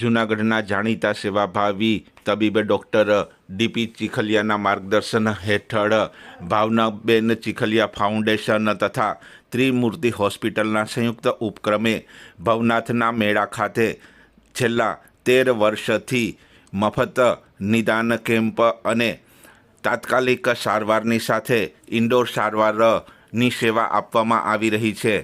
જૂનાગઢના જાણીતા સેવાભાવી તબીબ ડૉક્ટર ડીપી ચીખલિયાના માર્ગદર્શન હેઠળ ભાવનાબેન ચીખલિયા ફાઉન્ડેશન તથા ત્રિમૂર્તિ હોસ્પિટલના સંયુક્ત ઉપક્રમે ભવનાથના મેળા ખાતે છેલ્લા તેર વર્ષથી મફત નિદાન કેમ્પ અને તાત્કાલિક સારવારની સાથે ઇન્ડોર સારવારની સેવા આપવામાં આવી રહી છે.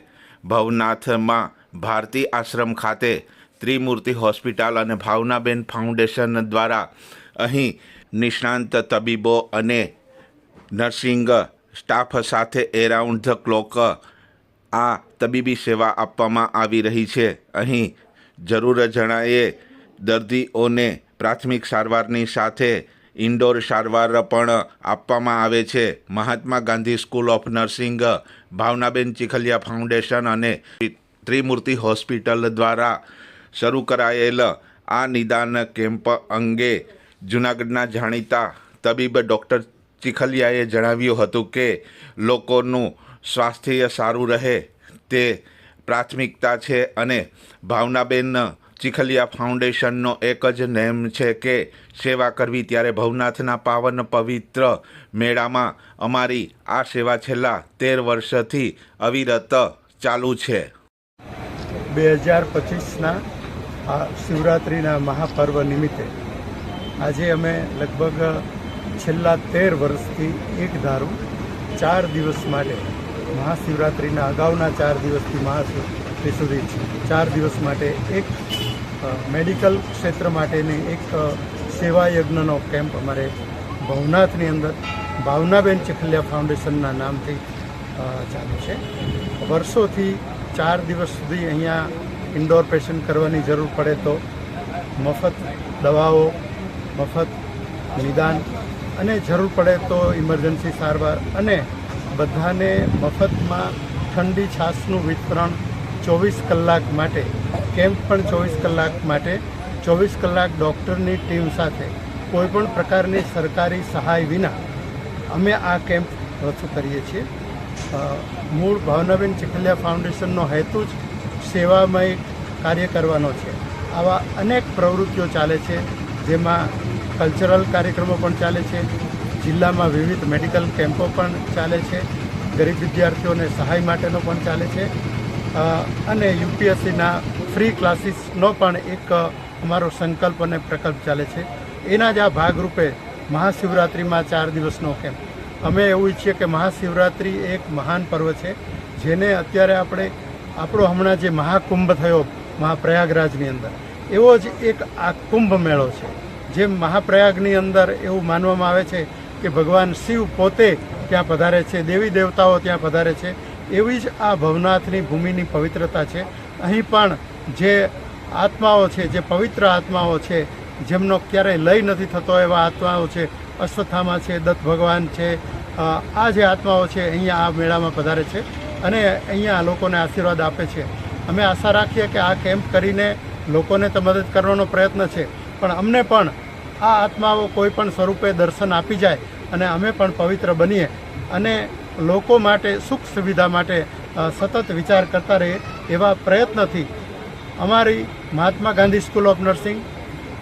ભવનાથમાં ભારતી આશ્રમ ખાતે ત્રિમૂર્તિ હોસ્પિટલ અને ભાવનાબેન ફાઉન્ડેશન દ્વારા અહીં નિષ્ણાંત તબીબો અને નર્સિંગ સ્ટાફ સાથે એરાઉન્ડ ધ ક્લોક આ તબીબી સેવા આપવામાં આવી રહી છે. અહીં જરૂર જણાયે દર્દીઓને પ્રાથમિક સારવારની સાથે ઇન્ડોર સારવાર પણ આપવામાં આવે છે. Mahatma Gandhi school of nursing, Bhavnaben Chikhaliya foundation અને ત્રિમૂર્તિ હોસ્પિટલ દ્વારા શરૂ કરાયેલ આ નિદાન કેમ્પ અંગે જૂનાગઢના જાણીતા તબીબ ડૉક્ટર ચીખલિયાએ જણાવ્યું હતું કે લોકોનું સ્વાસ્થ્ય સારું રહે તે પ્રાથમિકતા છે અને ભાવનાબેન ચીખલિયા ફાઉન્ડેશનનો એક જ નેમ છે કે સેવા કરવી ત્યારે ભવનાથના પાવન પવિત્ર મેળામાં અમારી આ સેવા છેલ્લા તેર વર્ષથી અવિરત ચાલુ છે. બે હજાર પચીસના આ શિવરાત્રિના મહાપર્વ નિમિત્તે આજે અમે લગભગ છેલ્લા તેર વર્ષથી એક ધારું ચાર દિવસ માટે મહાશિવરાત્રિના અગાઉના ચાર દિવસથી મહાશિવરાત્રિ સુધી ચાર દિવસ માટે એક મેડિકલ ક્ષેત્ર માટેની એક સેવા યજ્ઞનો કેમ્પ અમારે ભવનાથની અંદર ભાવનાબેન ચખલિયા ફાઉન્ડેશનના નામથી ચાલુ છે. વર્ષોથી ચાર દિવસ સુધી અહીંયા ઇન્ડોર પેશન્ટ કરવાની જરૂર પડે તો મફત દવાઓ, મફત નિદાન અને જરૂર પડે તો ઇમરજન્સી સારવાર અને બધાને મફતમાં ઠંડી છાશનું વિતરણ ચોવીસ કલાક માટે, કેમ્પ પણ ચોવીસ કલાક માટે, ચોવીસ કલાક ડૉક્ટરની ટીમ સાથે કોઈપણ પ્રકારની સરકારી સહાય વિના અમે આ કેમ્પ રજૂ કરીએ છીએ. મૂળ ભાવનાબેન ચીખલિયા ફાઉન્ડેશનનો હેતુ જ સેવામય કાર્ય કરવાનો છે. આવા અનેક પ્રવૃત્તિઓ ચાલે છે, જેમાં કલ્ચરલ કાર્યક્રમો પણ ચાલે છે, જિલ્લામાં વિવિધ મેડિકલ કેમ્પો પણ ચાલે છે, ગરીબ વિદ્યાર્થીઓને સહાય માટેનો પણ ચાલે છે. અને યુપીએસસીના ફ્રી ક્લાસીસનો પણ એક અમારો સંકલ્પ અને પ્રકલ્પ ચાલે છે. એના જ આ ભાગરૂપે મહાશિવરાત્રિમાં ચાર દિવસનો કેમ્પ અમે એવું ઈચ્છીએ કે મહાશિવરાત્રિ એક મહાન પર્વ છે, જેને અત્યારે આપણે આપણો હમણાં જે મહાકુંભ થયો, મહાપ્રયાગરાજની અંદર, એવો જ એક આ કુંભ મેળો છે. જેમ મહાપ્રયાગની અંદર એવું માનવામાં આવે છે કે ભગવાન શિવ પોતે ત્યાં પધારે છે, દેવી દેવતાઓ ત્યાં પધારે છે, એવી જ આ ભવનાથની ભૂમિની પવિત્રતા છે. અહીં પણ જે આત્માઓ છે, જે પવિત્ર આત્માઓ છે, જેમનો ક્યારેય લય નથી થતો એવા આત્માઓ છે અશ્વત્થામા છે, દત્ત ભગવાન છે આ જે આત્માઓ છે, અહીંયા આ મેળામાં પધારે છે. અને અહીંયા લોકોને આશીર્વાદ આપે છે. અમે આશા રાખીએ કે આ કેમ્પ કરીને લોકોને તો મદદ કરવાનો પ્રયત્ન છે. પણ અમને પણ આ આત્માઓ કોઈ પણ સ્વરૂપે દર્શન આપી જાય અને અમે પણ પવિત્ર બનીએ અને લોકો માટે સુખ સુવિધા માટે સતત વિચાર કરતા રહીએ એવા પ્રયત્નથી અમારી Mahatma Gandhi school of nursing,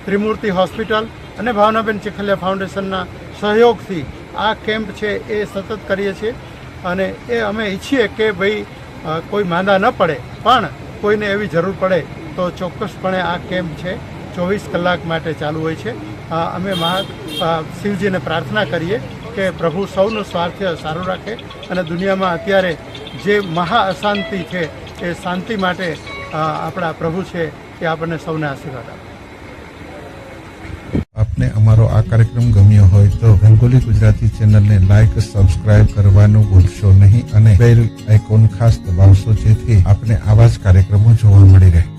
Trimurti hospital અને ભાવનાબેન ચીખલિયા ફાઉન્ડેશનના સહયોગથી આ કેમ્પ છે એ સતત કરીએ છીએ. અને એ અમે ઈચ્છીએ કે ભાઈ કોઈ માંદા ન પડે. પણ કોઈને એવી જરૂર પડે તો ચોક્કસપણે આ કેમ્પ છે, ચોવીસ કલાક માટે ચાલુ હોય છે. અમે મહા શિવજીને પ્રાર્થના કરીએ કે પ્રભુ સૌનું સ્વાર્થ સારું રાખે અને દુનિયામાં અત્યારે જે મહા અશાંતિ છે, એ શાંતિ માટે આપણા પ્રભુ છે એ આપણને સૌને આશીર્વાદ આપે. આપને અમારો આ કાર્યક્રમ ગમ્યો હોય તો રંગોલી ગુજરાતી ચેનલને લાઈક સબસ્ક્રાઇબ કરવાનું ભૂલશો નહીં અને બેલ આઇકોન ખાસ દબાવશો જેથી આપને આવા જ કાર્યક્રમો જોવા મળી રહે.